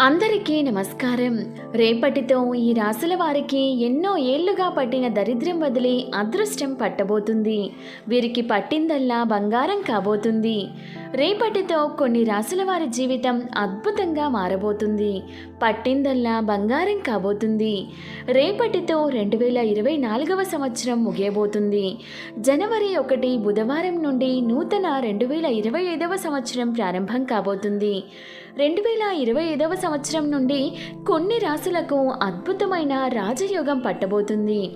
అందరికీ నమస్కారం. రేపటితో ఈ రాసుల వారికి ఎన్నో ఏళ్ళుగా పట్టిన దరిద్రం వదిలి అదృష్టం పట్టబోతుంది. వీరికి పట్టిందల్లా బంగారం కాబోతుంది. రేపటితో కొన్ని రాసుల వారి జీవితం అద్భుతంగా మారబోతుంది. పట్టిందల్లా బంగారం కాబోతుంది. రేపటితో రెండు వేల ఇరవై నాలుగవ సంవత్సరం ముగియబోతుంది. జనవరి ఒకటి బుధవారం నుండి నూతన రెండు వేల ఇరవై ఐదవ సంవత్సరం ప్రారంభం కాబోతుంది. రెండు వేల ఇరవై ఐదవ సంవత్సరం నుండి కొన్ని రాశులకు అద్భుతమైన రాజయోగం పట్టబోతుంది.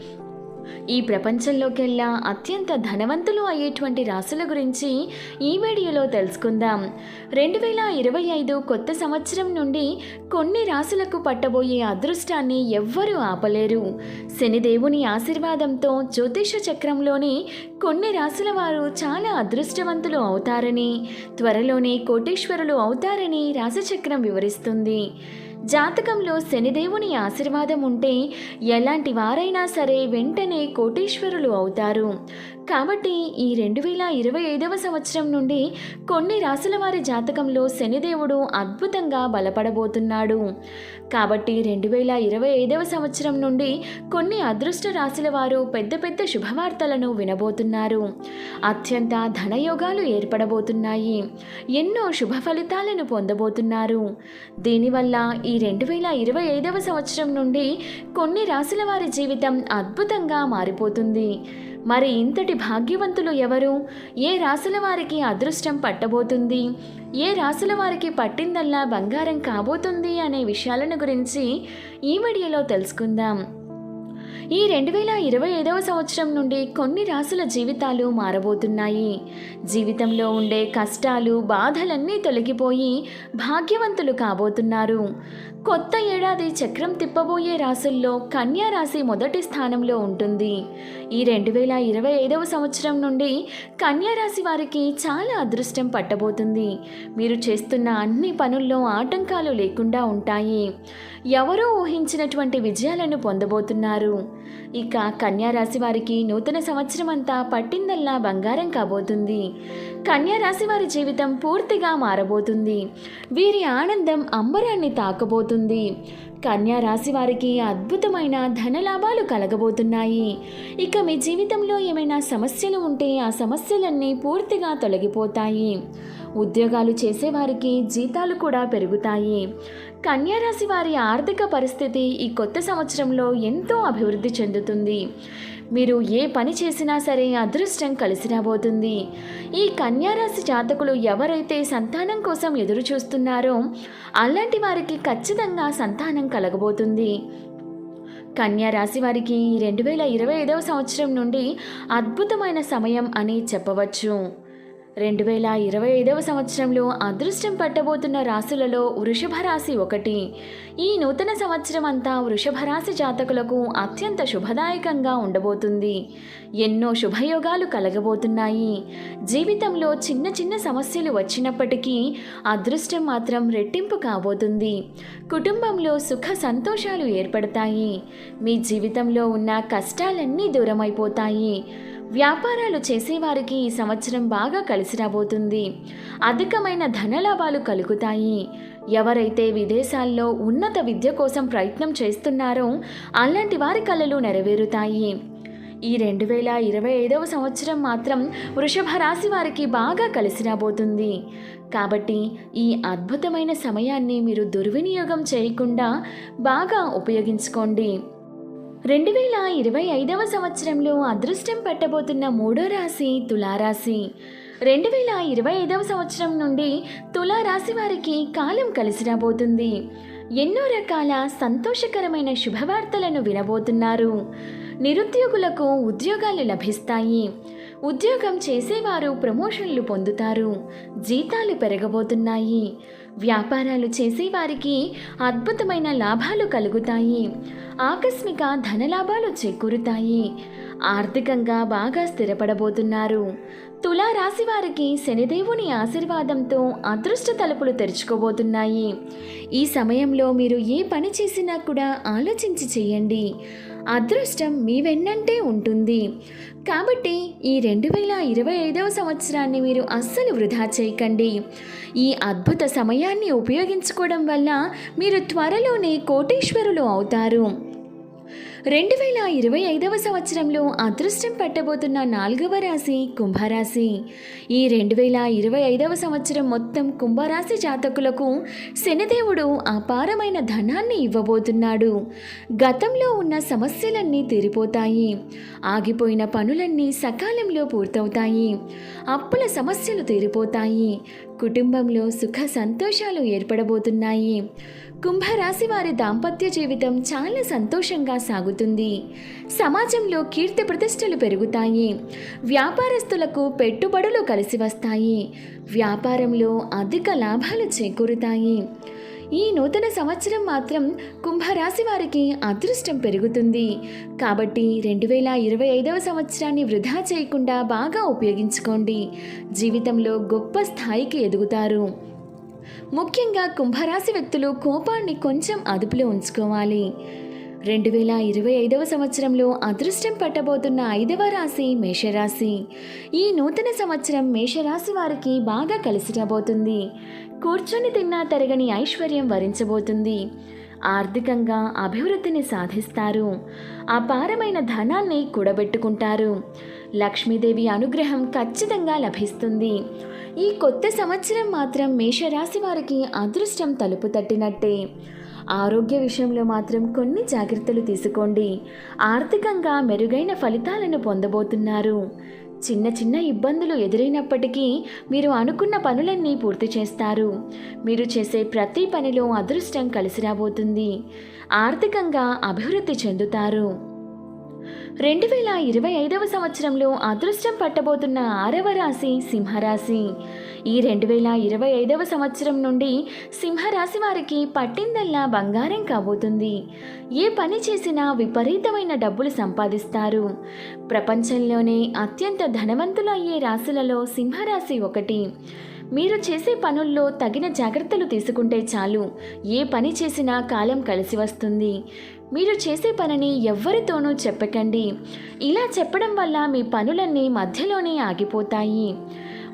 ఈ ప్రపంచంలోకెల్లా అత్యంత ధనవంతులు అయ్యేటువంటి రాశుల గురించి ఈ వీడియోలో తెలుసుకుందాం. రెండు వేల ఇరవై ఐదు కొత్త సంవత్సరం నుండి కొన్ని రాశులకు పట్టబోయే అదృష్టాన్ని ఎవ్వరూ ఆపలేరు. శనిదేవుని ఆశీర్వాదంతో జ్యోతిష చక్రంలోని కొన్ని రాశుల వారు చాలా అదృష్టవంతులు అవుతారని త్వరలోనే కోటీశ్వరులు అవుతారని రాశిచక్రం వివరిస్తుంది. జాతకంలో శనిదేవుని ఆశీర్వాదం ఉంటే ఎలాంటి వారైనా సరే వెంటనే కోటీశ్వరులు అవుతారు. కాబట్టి ఈ రెండు వేల ఇరవై ఐదవ సంవత్సరం నుండి కొన్ని రాసుల వారి జాతకంలో శనిదేవుడు అద్భుతంగా బలపడబోతున్నాడు. కాబట్టి రెండు వేల ఇరవై ఐదవ సంవత్సరం నుండి కొన్ని అదృష్ట రాశుల వారు పెద్ద పెద్ద శుభవార్తలను వినబోతున్నారు. అత్యంత ధనయోగాలు ఏర్పడబోతున్నాయి. ఎన్నో శుభ ఫలితాలను పొందబోతున్నారు. దీనివల్ల ఈ ఈ రెండు వేల ఇరవై ఐదవ సంవత్సరం నుండి కొన్ని రాశుల వారి జీవితం అద్భుతంగా మారిపోతుంది. మరి ఇంతటి భాగ్యవంతులు ఎవరు? ఏ రాశుల వారికి అదృష్టం పట్టబోతుంది? ఏ రాశుల వారికి పట్టిందల్లా బంగారం కాబోతుంది అనే విషయాలను గురించి ఈ వీడియోలో తెలుసుకుందాం. ఈ రెండు వేల ఇరవై ఐదవ సంవత్సరం నుండి కొన్ని రాసుల జీవితాలు మారబోతున్నాయి. జీవితంలో ఉండే కష్టాలు బాధలన్నీ తొలగిపోయి భాగ్యవంతులు కాబోతున్నారు. కొత్త ఏడాది చక్రం తిప్పబోయే రాసుల్లో కన్యా రాశి మొదటి స్థానంలో ఉంటుంది. ఈ రెండు వేల ఇరవై ఐదవ సంవత్సరం నుండి కన్యా రాశి వారికి చాలా అదృష్టం పట్టబోతుంది. మీరు చేస్తున్న అన్ని పనుల్లో ఆటంకాలు లేకుండా ఉంటాయి. ఎవరో ఊహించినటువంటి విజయాలను పొందబోతున్నారు. ఇక కన్యారాశి వారికి నూతన సంవత్సరం అంతా పట్టిందల్లా బంగారం కాబోతుంది. కన్యారాశి వారి జీవితం పూర్తిగా మారబోతుంది. వీరి ఆనందం అంబరాన్ని తాకబోతుంది. కన్యా రాశి వారికి అద్భుతమైన ధనలాభాలు కలగబోతున్నాయి. ఇక మీ జీవితంలో ఏమైనా సమస్యలు ఉంటే ఆ సమస్యలన్నీ పూర్తిగా తొలగిపోతాయి. ఉద్యోగాలు చేసేవారికి జీతాలు కూడా పెరుగుతాయి. కన్యారాశి వారి ఆర్థిక పరిస్థితి ఈ కొత్త సంవత్సరంలో ఎంతో అభివృద్ధి చెందుతుంది. మీరు ఏ పని చేసినా సరే అదృష్టం కలిసి రాబోతుంది. ఈ కన్యారాశి జాతకులు ఎవరైతే సంతానం కోసం ఎదురు చూస్తున్నారో అలాంటి వారికి ఖచ్చితంగా సంతానం కలగబోతుంది. కన్యా రాశి వారికి రెండు వేల ఇరవై ఐదవ సంవత్సరం నుండి అద్భుతమైన సమయం అని చెప్పవచ్చు. రెండు వేల ఇరవై ఐదవ సంవత్సరంలో అదృష్టం పట్టబోతున్న రాశులలో వృషభ రాశి ఒకటి. ఈ నూతన సంవత్సరం అంతా వృషభ రాశి జాతకులకు అత్యంత శుభదాయకంగా ఉండబోతుంది. ఎన్నో శుభయోగాలు కలగబోతున్నాయి. జీవితంలో చిన్న చిన్న సమస్యలు వచ్చినప్పటికీ అదృష్టం మాత్రం రెట్టింపు కాబోతుంది. కుటుంబంలో సుఖ సంతోషాలు ఏర్పడతాయి. మీ జీవితంలో ఉన్న కష్టాలన్నీ దూరమైపోతాయి. వ్యాపారాలు చేసేవారికి ఈ సంవత్సరం బాగా కలిసి రాబోతుంది. అధికమైన ధనలాభాలు కలుగుతాయి. ఎవరైతే విదేశాల్లో ఉన్నత విద్య కోసం ప్రయత్నం చేస్తున్నారో అలాంటి వారి కళలు నెరవేరుతాయి. ఈ రెండు వేల ఇరవై ఐదవ సంవత్సరం మాత్రం వృషభ రాశి వారికి బాగా కలిసి రాబోతుంది. కాబట్టి ఈ అద్భుతమైన సమయాన్ని మీరు దుర్వినియోగం చేయకుండా బాగా ఉపయోగించుకోండి. రెండు వేల ఇరవై ఐదవ సంవత్సరంలో అదృష్టం పట్టబోతున్న మూడో రాశి తులారాశి. రెండు వేల ఇరవై ఐదవ సంవత్సరం నుండి తులారాశి వారికి కాలం కలిసి రాబోతుంది. ఎన్నో రకాల సంతోషకరమైన శుభవార్తలను వినబోతున్నారు. నిరుద్యోగులకు ఉద్యోగాలు లభిస్తాయి. ఉద్యోగం చేసేవారు ప్రమోషన్లు పొందుతారు. జీతాలు పెరగబోతున్నాయి. వ్యాపారాలు చేసేవారికి అద్భుతమైన లాభాలు కలుగుతాయి. ఆకస్మిక ధనలాభాలు చేకూరుతాయి. ఆర్థికంగా బాగా స్థిరపడబోతున్నారు. తులా రాశి వారికి శనిదేవుని ఆశీర్వాదంతో అదృష్ట తలుపులు తెరుచుకోబోతున్నాయి. ఈ సమయంలో మీరు ఏ పని చేసినా కూడా ఆలోచించి చేయండి. అదృష్టం మీ వెన్నంటే ఉంటుంది. కాబట్టి ఈ రెండు వేల ఇరవై ఐదవ సంవత్సరాన్ని మీరు అస్సలు వృధా చేయకండి. ఈ అద్భుత సమయాన్ని ఉపయోగించుకోవడం వల్ల మీరు త్వరలోనే కోటీశ్వరులు అవుతారు. రెండు వేల ఇరవై ఐదవ సంవత్సరంలో అదృష్టం పట్టబోతున్న నాలుగవ రాశి కుంభరాశి. ఈ రెండు వేల ఇరవై ఐదవ సంవత్సరం మొత్తం కుంభరాశి జాతకులకు శనిదేవుడు అపారమైన ధనాన్ని ఇవ్వబోతున్నాడు. గతంలో ఉన్న సమస్యలన్నీ తీరిపోతాయి. ఆగిపోయిన పనులన్నీ సకాలంలో పూర్తవుతాయి. అప్పుల సమస్యలు తీరిపోతాయి. కుటుంబంలో సుఖ సంతోషాలు ఏర్పడబోతున్నాయి. కుంభరాశి వారి దాంపత్య జీవితం చాలా సంతోషంగా సాగుతుంది. సమాజంలో కీర్తి ప్రతిష్టలు పెరుగుతాయి. వ్యాపారస్తులకు పెట్టుబడులు కలిసి వస్తాయి. వ్యాపారంలో అధిక లాభాలు చేకూరుతాయి. ఈ నూతన సంవత్సరం మాత్రం కుంభరాశి వారికి అదృష్టం పెరుగుతుంది. కాబట్టి రెండు వేల ఇరవై ఐదవ సంవత్సరాన్ని వృధా చేయకుండా బాగా ఉపయోగించుకోండి. జీవితంలో గొప్ప స్థాయికి ఎదుగుతారు. ముఖ్యంగా కుంభరాశి వ్యక్తులు కోపాన్ని కొంచెం అదుపులో ఉంచుకోవాలి. రెండు వేల ఇరవై ఐదవ సంవత్సరంలో అదృష్టం పట్టబోతున్న ఐదవ రాశి మేషరాశి. ఈ నూతన సంవత్సరం మేషరాశి వారికి బాగా కలిసి రాబోతుంది. కూర్చొని తిన్నా తరగని ఐశ్వర్యం వరించబోతుంది. ఆర్థికంగా అభివృద్ధిని సాధిస్తారు. అపారమైన ధనాన్ని కూడబెట్టుకుంటారు. లక్ష్మీదేవి అనుగ్రహం ఖచ్చితంగా లభిస్తుంది. ఈ కొత్త సంవత్సరం మాత్రం మేషరాశి వారికి అదృష్టం తలుపు తట్టినట్టే. ఆరోగ్య విషయంలో మాత్రం కొన్ని జాగ్రత్తలు తీసుకోండి. ఆర్థికంగా మెరుగైన ఫలితాలను పొందబోతున్నారు. చిన్న చిన్న ఇబ్బందులు ఎదురైనప్పటికీ మీరు అనుకున్న పనులన్నీ పూర్తి చేస్తారు. మీరు చేసే ప్రతి పనిలో అదృష్టం కలిసి రాబోతుంది. ఆర్థికంగా అభివృద్ధి చెందుతారు. రెండు వేల ఇరవై ఐదవ సంవత్సరంలో అదృష్టం పట్టబోతున్న ఆరవ రాశి సింహరాశి. ఈ రెండు వేల ఇరవై ఐదవ సంవత్సరం నుండి సింహరాశి వారికి పట్టిందల్లా బంగారం కాబోతుంది. ఏ పని చేసినా విపరీతమైన డబ్బులు సంపాదిస్తారు. ప్రపంచంలోనే అత్యంత ధనవంతులు అయ్యే రాశులలో సింహరాశి ఒకటి. మీరు చేసే పనుల్లో తగిన జాగ్రత్తలు తీసుకుంటే చాలు. ఏ పని చేసినా కాలం కలిసి వస్తుంది. మీరు చేసే పనిని ఎవ్వరితోనూ చెప్పకండి. ఇలా చెప్పడం వల్ల మీ పనులన్నీ మధ్యలోనే ఆగిపోతాయి.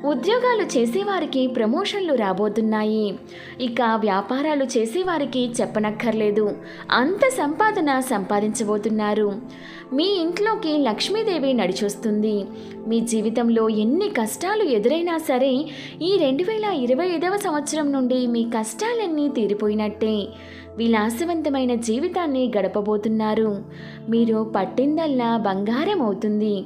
ఉద్యోగాలు చేసేవారికి ప్రమోషన్లు రాబోతున్నాయి. ఇక వ్యాపారాలు చేసేవారికి చెప్పనక్కర్లేదు. అంత సంపాదన సంపాదించబోతున్నారు. మీ ఇంట్లోకి లక్ష్మీదేవి నడిచొస్తుంది. మీ జీవితంలో ఎన్ని కష్టాలు ఎదురైనా సరే ఈ రెండు వేల ఇరవై ఐదవ సంవత్సరం నుండి మీ కష్టాలన్నీ తీరిపోయినట్టే. విలాసవంతమైన జీవితాన్ని గడపబోతున్నారు. మీరు పట్టిందల్లా బంగారం అవుతుంది